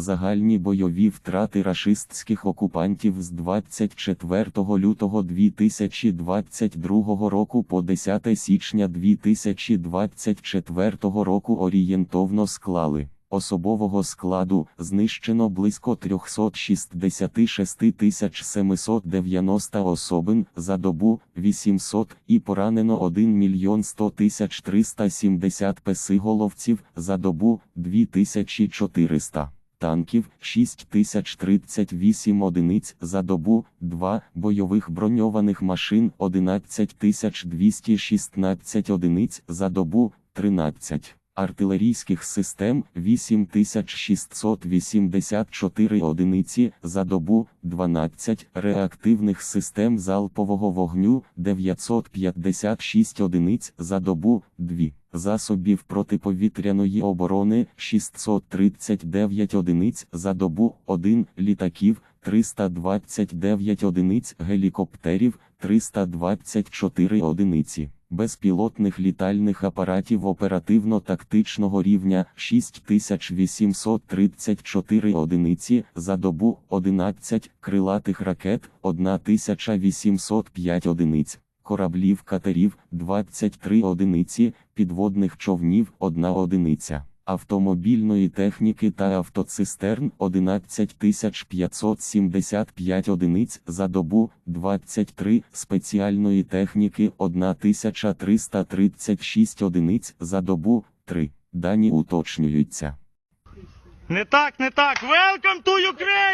Загальні бойові втрати рашистських окупантів з 24 лютого 2022 року по 10 січня 2024 року орієнтовно склали. Особового складу знищено близько 366 790 особин за добу 800 і поранено 1 мільйон 100 тисяч 370 песиголовців за добу 2400 танків 6038 одиниць за добу, 2 бойових броньованих машин 11216 одиниць за добу, 13 артилерійських систем 8684 одиниці за добу, 12 реактивних систем залпового вогню 956 одиниць за добу, 2 засобів протиповітряної оборони 639 одиниць за добу, 1 літаків 329 одиниць гелікоптерів 324 одиниці. Безпілотних літальних апаратів оперативно-тактичного рівня 6834 одиниці за добу, 11 крилатих ракет 1805 одиниць, кораблів катерів 23 одиниці, підводних човнів 1 одиниця. Автомобільної техніки та автоцистерн 11575 одиниць за добу, 23 спеціальної техніки 1336 одиниць за добу, 3. Дані уточнюються. Не так, не так. Welcome to Ukraine!